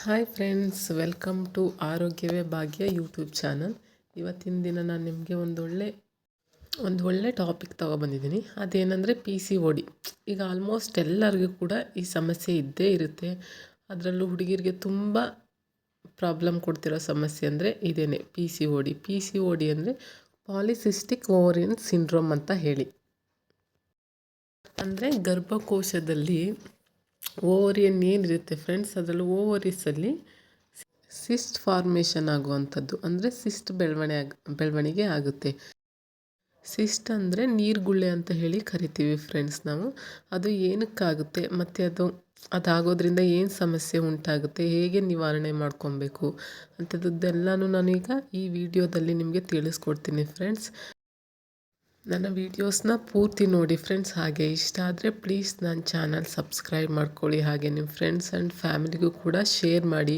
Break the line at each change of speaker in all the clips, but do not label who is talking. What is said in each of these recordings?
Hi friends welcome to ಆರೋಗ್ಯವೇ ಭಾಗ್ಯ YouTube channel ಇವತ್ತಿನ ದಿನ ನಾನು ನಿಮಗೆ ಒಂದೊಳ್ಳೆ ಒಂದು ಒಳ್ಳೆ ಟಾಪಿಕ್ ತೊಗೊಬಂದಿದ್ದೀನಿ ಅದೇನೆಂದರೆ ಪಿ ಸಿ ಒ ಡಿ ಈಗ ಆಲ್ಮೋಸ್ಟ್ ಎಲ್ಲರಿಗೂ ಕೂಡ ಈ ಸಮಸ್ಯೆ ಇದ್ದೇ ಇರುತ್ತೆ. ಅದರಲ್ಲೂ ಹುಡುಗಿರಿಗೆ ತುಂಬ ಪ್ರಾಬ್ಲಮ್ ಕೊಡ್ತಿರೋ ಸಮಸ್ಯೆ ಅಂದರೆ ಇದೇನೆ P C O D P C O D ಅಂದರೆ ಪಾಲಿಸಿಸ್ಟಿಕ್ ಓವರಿಯನ್ ಸಿಂಡ್ರೋಮ್ ಅಂತ ಹೇಳಿ. ಅಂದರೆ ಗರ್ಭಕೋಶದಲ್ಲಿ ಓವರಿಯನ್ ಏನಿರುತ್ತೆ ಫ್ರೆಂಡ್ಸ್ ಅದರಲ್ಲೂ ಓವರೀಸಲ್ಲಿ ಸಿಸ್ಟ್ ಫಾರ್ಮೇಷನ್ ಆಗುವಂಥದ್ದು, ಅಂದರೆ ಸಿಸ್ಟ್ ಬೆಳವಣಿಗೆ ಆಗ, ಬೆಳವಣಿಗೆ ಆಗುತ್ತೆ. ಸಿಸ್ಟ್ ಅಂದರೆ ನೀರುಗುಳ್ಳೆ ಅಂತ ಹೇಳಿ ಕರಿತೀವಿ ಫ್ರೆಂಡ್ಸ್ ನಾವು. ಅದು ಏನಕ್ಕಾಗುತ್ತೆ, ಮತ್ತು ಅದು ಅದಾಗೋದ್ರಿಂದ ಏನು ಸಮಸ್ಯೆ ಉಂಟಾಗುತ್ತೆ, ಹೇಗೆ ನಿವಾರಣೆ ಮಾಡ್ಕೊಬೇಕು ಅಂಥದ್ದೆಲ್ಲನೂ ನಾನೀಗ ಈ ವಿಡಿಯೋದಲ್ಲಿ ನಿಮಗೆ ತಿಳಿಸ್ಕೊಡ್ತೀನಿ ಫ್ರೆಂಡ್ಸ್ ನನ್ನ ವೀಡಿಯೋಸ್ನ ಪೂರ್ತಿ ನೋಡಿ ಫ್ರೆಂಡ್ಸ್ ಹಾಗೆ ಇಷ್ಟ ಆದರೆ ಪ್ಲೀಸ್ ನನ್ನ ಚಾನಲ್ ಸಬ್ಸ್ಕ್ರೈಬ್ ಮಾಡ್ಕೊಳ್ಳಿ. ಹಾಗೆ ನಿಮ್ಮ ಫ್ರೆಂಡ್ಸ್ ಆ್ಯಂಡ್ ಫ್ಯಾಮಿಲಿಗೂ ಕೂಡ ಶೇರ್ ಮಾಡಿ.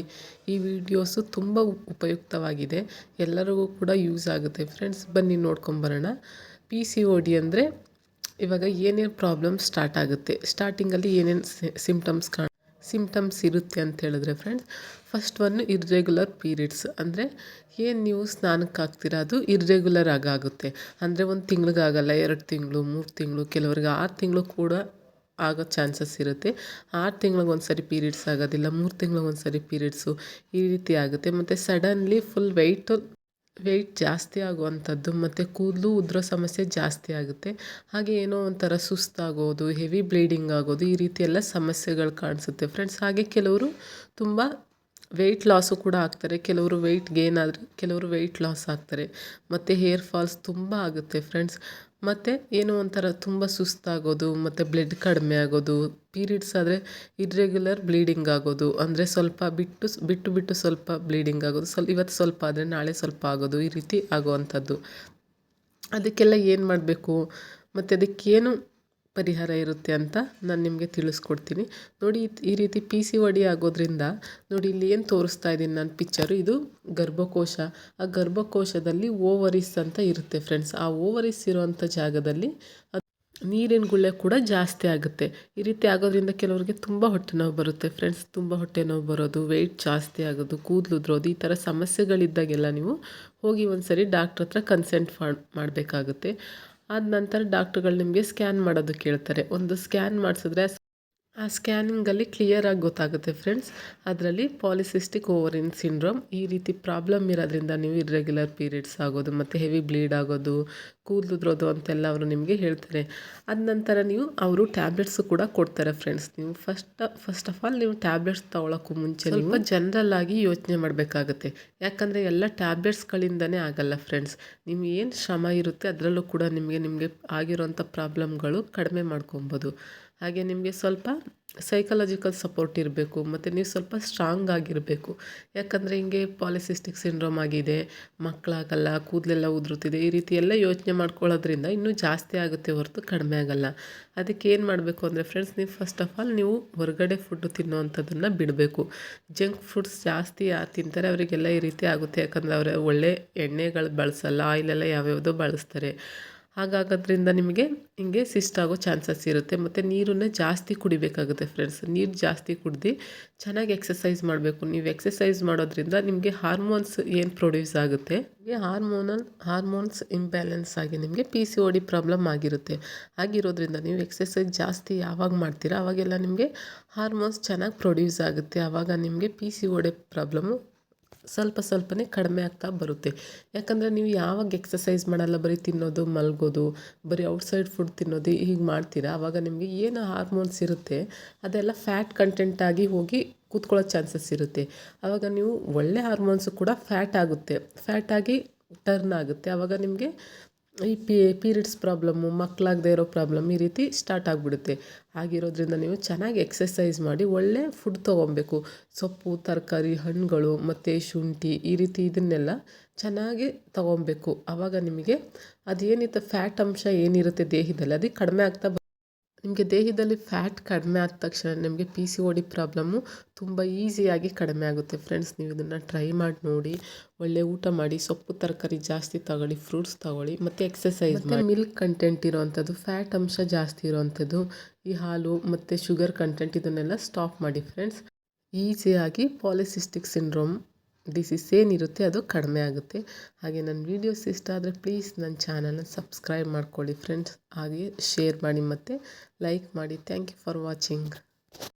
ಈ ವಿಡಿಯೋಸು ತುಂಬ ಉಪಯುಕ್ತವಾಗಿದೆ. ಎಲ್ಲರಿಗೂ ಕೂಡ ಯೂಸ್ ಆಗುತ್ತೆ. ಫ್ರೆಂಡ್ಸ್ ಬನ್ನಿ ನೋಡ್ಕೊಂಬರೋಣ ಪಿ ಸಿ ಒ ಡಿ ಅಂದರೆ ಇವಾಗ ಏನೇನು ಪ್ರಾಬ್ಲಮ್ ಸ್ಟಾರ್ಟ್ ಆಗುತ್ತೆ? ಸ್ಟಾರ್ಟಿಂಗಲ್ಲಿ ಏನೇನು ಸಿಂಪ್ಟಮ್ಸ್ ಕಾಣ ಸಿಮ್ಟಮ್ಸ್ ಇರುತ್ತೆ ಅಂತ ಹೇಳಿದ್ರೆ friends first one irregular periods ಅಂದರೆ ಏನು ನೀವು ಸ್ನಾನಕ್ಕೆ ಹಾಕ್ತೀರ ಅದು ಇರ್ರೆಗ್ಯುಲರ್ ಆಗುತ್ತೆ. ಅಂದರೆ ಒಂದು ತಿಂಗ್ಳಿಗಾಗಲ್ಲ ಎರಡು ತಿಂಗಳು, ಮೂರು ತಿಂಗಳು, ಕೆಲವ್ರಿಗೆ ಆರು ತಿಂಗಳು ಕೂಡ ಆಗೋ ಚಾನ್ಸಸ್ ಇರುತ್ತೆ. ಆರು ತಿಂಗ್ಳಿಗೆ ಒಂದು ಸರಿ ಪೀರಿಯಡ್ಸ್ ಆಗೋದಿಲ್ಲ, ಮೂರು ತಿಂಗ್ಳಿಗೆ ಒಂದು ಸರಿ ಪೀರಿಯಡ್ಸು ಈ ರೀತಿ ಆಗುತ್ತೆ. ಮತ್ತು ಸಡನ್ಲಿ ಫುಲ್ ವೆಯ್ಟು ವೆಯ್ಟ್ ಜಾಸ್ತಿ ಆಗುವಂಥದ್ದು ಮತ್ತು ಕೂದಲು ಉದುರೋ ಸಮಸ್ಯೆ ಜಾಸ್ತಿ ಆಗುತ್ತೆ. ಹಾಗೆ ಏನೋ ಒಂಥರ ಸುಸ್ತಾಗೋದು ಹೆವಿ ಬ್ಲೀಡಿಂಗ್ ಆಗೋದು ಈ ರೀತಿ ಎಲ್ಲ ಸಮಸ್ಯೆಗಳು ಕಾಣಿಸುತ್ತೆ ಫ್ರೆಂಡ್ಸ್ ಹಾಗೆ ಕೆಲವರು ತುಂಬ ವೆಯ್ಟ್ ಲಾಸು ಕೂಡ ಆಗ್ತಾರೆ. ಕೆಲವರು ವೆಯ್ಟ್ ಗೇನ್ ಆದರೆ, ಕೆಲವರು ವೆಯ್ಟ್ ಲಾಸ್ ಆಗ್ತಾರೆ. ಮತ್ತು ಹೇರ್ ಫಾಲ್ಸ್ ತುಂಬ ಆಗುತ್ತೆ ಫ್ರೆಂಡ್ಸ್ ಮತ್ತು ಏನೋ ಒಂಥರ ತುಂಬ ಸುಸ್ತಾಗೋದು, ಮತ್ತು ಬ್ಲಡ್ ಕಡಿಮೆ ಆಗೋದು ಪೀರಿಯಡ್ಸ್ ಆದರೆ ಇರ್ರೆಗ್ಯುಲರ್ ಬ್ಲೀಡಿಂಗ್ ಆಗೋದು, ಅಂದರೆ ಸ್ವಲ್ಪ ಬಿಟ್ಟು ಬಿಟ್ಟು ಬಿಟ್ಟು ಸ್ವಲ್ಪ ಬ್ಲೀಡಿಂಗ್ ಆಗೋದು, ಸ್ವಲ್ಪ ಇವತ್ತು ಸ್ವಲ್ಪ ಆದರೆ ನಾಳೆ ಸ್ವಲ್ಪ ಆಗೋದು, ಈ ರೀತಿ ಆಗುವಂಥದ್ದು. ಅದಕ್ಕೆಲ್ಲ ಏನು ಮಾಡಬೇಕು? ಮತ್ತು ಅದಕ್ಕೇನು ಪರಿಹಾರ ಇರುತ್ತೆ ಅಂತ ನಾನು ನಿಮಗೆ ತಿಳಿಸ್ಕೊಡ್ತೀನಿ. ನೋಡಿ, ಈ ರೀತಿ ಪಿ ಸಿ ಒಡಿ ಆಗೋದ್ರಿಂದ ನೋಡಿ, ಇಲ್ಲಿ ಏನು ತೋರಿಸ್ತಾ ಇದ್ದೀನಿ ನಾನು ಪಿಕ್ಚರು ಇದು ಗರ್ಭಕೋಶ. ಆ ಗರ್ಭಕೋಶದಲ್ಲಿ ಓವರಿಸ್ ಅಂತ ಇರುತ್ತೆ ಫ್ರೆಂಡ್ಸ್ ಆ ಓವರಿಸ್ ಇರೋವಂಥ ಜಾಗದಲ್ಲಿ ನೀರಿನ ಗುಳ್ಳೆ ಕೂಡ ಜಾಸ್ತಿ ಆಗುತ್ತೆ. ಈ ರೀತಿ ಆಗೋದ್ರಿಂದ ಕೆಲವರಿಗೆ ತುಂಬ ಹೊಟ್ಟೆ ನೋವು ಬರುತ್ತೆ ಫ್ರೆಂಡ್ಸ್ ತುಂಬ ಹೊಟ್ಟೆ ನೋವು ಬರೋದು ವೆಯ್ಟ್ ಜಾಸ್ತಿ ಆಗೋದು, ಕೂದಲು ಉದ್ರೋದು, ಈ ಥರ ಸಮಸ್ಯೆಗಳಿದ್ದಾಗೆಲ್ಲ ನೀವು ಹೋಗಿ ಒಂದು ಸರಿ ಡಾಕ್ಟ್ರ್ ಹತ್ರ ಕನ್ಸಲ್ಟ್ ಮಾಡಬೇಕಾಗುತ್ತೆ. ಆದ ನಂತರ ಡಾಕ್ಟ್ರುಗಳು ನಿಮಗೆ ಸ್ಕ್ಯಾನ್ ಮಾಡೋದು ಕೇಳ್ತಾರೆ. ಒಂದು ಸ್ಕ್ಯಾನ್ ಮಾಡಿಸಿದ್ರೆ ಆ ಸ್ಕ್ಯಾನಿಂಗಲ್ಲಿ ಕ್ಲಿಯರಾಗಿ ಗೊತ್ತಾಗುತ್ತೆ ಫ್ರೆಂಡ್ಸ್. ಅದರಲ್ಲಿ ಪಾಲಿಸಿಸ್ಟಿಕ್ ಓವರಿನ್ ಸಿಂಡ್ರೋಮ್ ಈ ರೀತಿ ಪ್ರಾಬ್ಲಮ್ ಇರೋದ್ರಿಂದ ನೀವು ಇರ್ರೆಗ್ಯುಲರ್ ಪೀರಿಯಡ್ಸ್ ಆಗೋದು ಮತ್ತು ಹೆವಿ ಬ್ಲೀಡ್ ಆಗೋದು ಕೂದಲುದ್ರೋದು ಅಂತೆಲ್ಲ ಅವರು ನಿಮಗೆ ಹೇಳ್ತಾರೆ. ಅದ ನಂತರ ನೀವು ಅವರು ಟ್ಯಾಬ್ಲೆಟ್ಸು ಕೂಡ ಕೊಡ್ತಾರೆ ಫ್ರೆಂಡ್ಸ್. ನೀವು ಫಸ್ಟ್ ಫಸ್ಟ್ ಆಫ್ ಆಲ್ ನೀವು ಟ್ಯಾಬ್ಲೆಟ್ಸ್ ತೊಗೊಳಕ್ಕೂ ಮುಂಚೆ ಸ್ವಲ್ಪ ಜನರಲ್ ಆಗಿ ಯೋಚನೆ ಮಾಡಬೇಕಾಗುತ್ತೆ. ಯಾಕಂದರೆ ಎಲ್ಲ ಟ್ಯಾಬ್ಲೆಟ್ಸ್ಗಳಿಂದನೇ ಆಗಲ್ಲ ಫ್ರೆಂಡ್ಸ್. ನೀವು ಏನು ಶ್ರಮ ಇರುತ್ತೆ ಅದರಲ್ಲೂ ಕೂಡ ನಿಮಗೆ ನಿಮಗೆ ಆಗಿರೋಂಥ ಪ್ರಾಬ್ಲಮ್ಗಳು ಕಡಿಮೆ ಮಾಡ್ಕೊಬೋದು. ಹಾಗೆ ನಿಮಗೆ ಸ್ವಲ್ಪ ಸೈಕಲಾಜಿಕಲ್ ಸಪೋರ್ಟ್ ಇರಬೇಕು, ಮತ್ತು ನೀವು ಸ್ವಲ್ಪ ಸ್ಟ್ರಾಂಗ್ ಆಗಿರಬೇಕು. ಯಾಕಂದರೆ ಹಿಂಗೆ ಪಾಲಿಸಿಸ್ಟಿಕ್ ಸಿಂಡ್ರೋಮ್ ಆಗಿದೆ, ಮಕ್ಕಳಾಗಲ್ಲ, ಕೂದಲೆಲ್ಲ ಉದುರುತ್ತಿದೆ, ಈ ರೀತಿ ಎಲ್ಲ ಯೋಚನೆ ಮಾಡ್ಕೊಳ್ಳೋದ್ರಿಂದ ಇನ್ನೂ ಜಾಸ್ತಿ ಆಗುತ್ತೆ ಹೊರತು ಕಡಿಮೆ ಆಗೋಲ್ಲ. ಅದಕ್ಕೆ ಏನು ಮಾಡಬೇಕು ಅಂದರೆ ಫ್ರೆಂಡ್ಸ್ ನೀವು ಫಸ್ಟ್ ಆಫ್ ಆಲ್ ನೀವು ಹೊರಗಡೆ ಫುಡ್ ತಿನ್ನುವಂಥದ್ದನ್ನು ಬಿಡಬೇಕು. ಜಂಕ್ ಫುಡ್ಸ್ ಜಾಸ್ತಿ ಯಾರು ತಿಂತಾರೆ ಅವರಿಗೆಲ್ಲ ಈ ರೀತಿ ಆಗುತ್ತೆ. ಯಾಕಂದರೆ ಅವರ ಒಳ್ಳೆ ಎಣ್ಣೆಗಳು ಬಳಸಲ್ಲ ಆಯಿಲೆಲ್ಲ ಯಾವ್ಯಾವುದೋ ಬಳಸ್ತಾರೆ. ಹಾಗಾಗೋದ್ರಿಂದ ನಿಮಗೆ ಹಿಂಗೆ ಸಿಸ್ಟ್ ಆಗೋ ಚಾನ್ಸಸ್ ಇರುತ್ತೆ. ಮತ್ತು ನೀರನ್ನು ಜಾಸ್ತಿ ಕುಡಿಬೇಕಾಗುತ್ತೆ ಫ್ರೆಂಡ್ಸ್ ನೀರು ಜಾಸ್ತಿ ಕುಡ್ದು ಚೆನ್ನಾಗಿ ಎಕ್ಸಸೈಸ್ ಮಾಡಬೇಕು. ನೀವು ಎಕ್ಸಸೈಸ್ ಮಾಡೋದ್ರಿಂದ ನಿಮಗೆ ಹಾರ್ಮೋನ್ಸ್ ಏನು ಪ್ರೊಡ್ಯೂಸ್ ಆಗುತ್ತೆ? ನಿಮಗೆ ಹಾರ್ಮೋನಲ್ ಹಾರ್ಮೋನ್ಸ್ ಇಂಬ್ಯಾಲೆನ್ಸ್ ಆಗಿ ನಿಮಗೆ ಪಿ ಸಿ ಡಿ ಪ್ರಾಬ್ಲಮ್ ಆಗಿರುತ್ತೆ. ಆಗಿರೋದ್ರಿಂದ ನೀವು ಎಕ್ಸಸೈಸ್ ಜಾಸ್ತಿ ಯಾವಾಗ ಮಾಡ್ತೀರಾ? ಅವಾಗೆಲ್ಲ ನಿಮಗೆ ಹಾರ್ಮೋನ್ಸ್ ಚೆನ್ನಾಗಿ ಪ್ರೊಡ್ಯೂಸ್ ಆಗುತ್ತೆ. ಆವಾಗ ನಿಮಗೆ ಪಿ ಸಿ ಡಿ ಪ್ರಾಬ್ಲಮ್ಮು ಸ್ವಲ್ಪ ಸ್ವಲ್ಪನೇ ಕಡಿಮೆ ಆಗ್ತಾ ಬರುತ್ತೆ. ಯಾಕಂದರೆ ನೀವು ಯಾವಾಗ ಎಕ್ಸಸೈಸ್ ಮಾಡಲ್ಲ, ಬರೀ ತಿನ್ನೋದು, ಮಲಗೋದು, ಬರೀ ಔಟ್ಸೈಡ್ ಫುಡ್ ತಿನ್ನೋದು ಹೀಗೆ ಮಾಡ್ತೀರಾ? ಆವಾಗ ನಿಮಗೆ ಏನು ಹಾರ್ಮೋನ್ಸ್ ಇರುತ್ತೆ, ಅದೆಲ್ಲ ಫ್ಯಾಟ್ ಕಂಟೆಂಟ್ ಆಗಿ ಹೋಗಿ ಕೂತ್ಕೊಳ್ಳೋ ಚಾನ್ಸಸ್ ಇರುತ್ತೆ. ಆವಾಗ ನೀವು ಒಳ್ಳೆ ಹಾರ್ಮೋನ್ಸು ಕೂಡ ಫ್ಯಾಟ್ ಆಗುತ್ತೆ. ಫ್ಯಾಟ್ ಆಗಿ ಟರ್ನ್ ಆಗುತ್ತೆ. ಆವಾಗ ನಿಮಗೆ ಈ ಪೀರಿಯಡ್ಸ್ ಪ್ರಾಬ್ಲಮ್ಮು ಮಕ್ಕಳಾಗದೇ ಇರೋ ಪ್ರಾಬ್ಲಮ್ ಈ ರೀತಿ ಸ್ಟಾರ್ಟ್ ಆಗಿಬಿಡುತ್ತೆ. ಆಗಿರೋದ್ರಿಂದ ನೀವು ಚೆನ್ನಾಗಿ ಎಕ್ಸಸೈಸ್ ಮಾಡಿ ಒಳ್ಳೆ ಫುಡ್ ತೊಗೊಬೇಕು ಸೊಪ್ಪು, ತರಕಾರಿ, ಹಣ್ಣುಗಳು ಮತ್ತು ಶುಂಠಿ ಈ ರೀತಿ ಇದನ್ನೆಲ್ಲ ಚೆನ್ನಾಗಿ ತೊಗೊಬೇಕು ಆವಾಗ ನಿಮಗೆ ಅದೇನಿತ್ತು, ಫ್ಯಾಟ್ ಅಂಶ ಏನಿರುತ್ತೆ ದೇಹದಲ್ಲಿ, ಅದು ಕಡಿಮೆ ಆಗ್ತಾ ನಿಮಗೆ ದೇಹದಲ್ಲಿ ಫ್ಯಾಟ್ ಕಡಿಮೆ ಆದ ತಕ್ಷಣ ನಿಮಗೆ P C O D problem ತುಂಬ ಈಸಿಯಾಗಿ ಕಡಿಮೆ ಆಗುತ್ತೆ ಫ್ರೆಂಡ್ಸ್ ನೀವು ಇದನ್ನು ಟ್ರೈ ಮಾಡಿ ನೋಡಿ ಒಳ್ಳೆ ಊಟ ಮಾಡಿ ಸೊಪ್ಪು ತರಕಾರಿ ಜಾಸ್ತಿ ತಗೊಳ್ಳಿ ಫ್ರೂಟ್ಸ್ ತಗೊಳ್ಳಿ ಮತ್ತು ಎಕ್ಸಸೈಸ್ ಮಾಡಿ. ಮಿಲ್ಕ್ ಕಂಟೆಂಟ್ ಇರೋವಂಥದ್ದು ಫ್ಯಾಟ್ ಅಂಶ ಜಾಸ್ತಿ ಇರೋವಂಥದ್ದು ಈ ಹಾಲು ಮತ್ತು ಶುಗರ್ ಕಂಟೆಂಟ್ ಇದನ್ನೆಲ್ಲ ಸ್ಟಾಪ್ ಮಾಡಿ ಫ್ರೆಂಡ್ಸ್ ಈಸಿಯಾಗಿ ಪಾಲಿಸಿಸ್ಟಿಕ್ ಸಿಂಡ್ರೋಮ್ ಡಿಸೀಸ್ ಏನಿರುತ್ತೆ ಅದು ಕಡಿಮೆ ಆಗುತ್ತೆ. ಹಾಗೆ ನನ್ನ ವೀಡಿಯೋಸ್ ಇಷ್ಟ ಆದರೆ ಪ್ಲೀಸ್ ನನ್ನ ಚಾನಲ್ನ ಸಬ್ಸ್ಕ್ರೈಬ್ ಮಾಡ್ಕೊಳ್ಳಿ ಫ್ರೆಂಡ್ಸ್ ಹಾಗೆ ಶೇರ್ ಮಾಡಿ ಮತ್ತು ಲೈಕ್ ಮಾಡಿ. Thank you for watching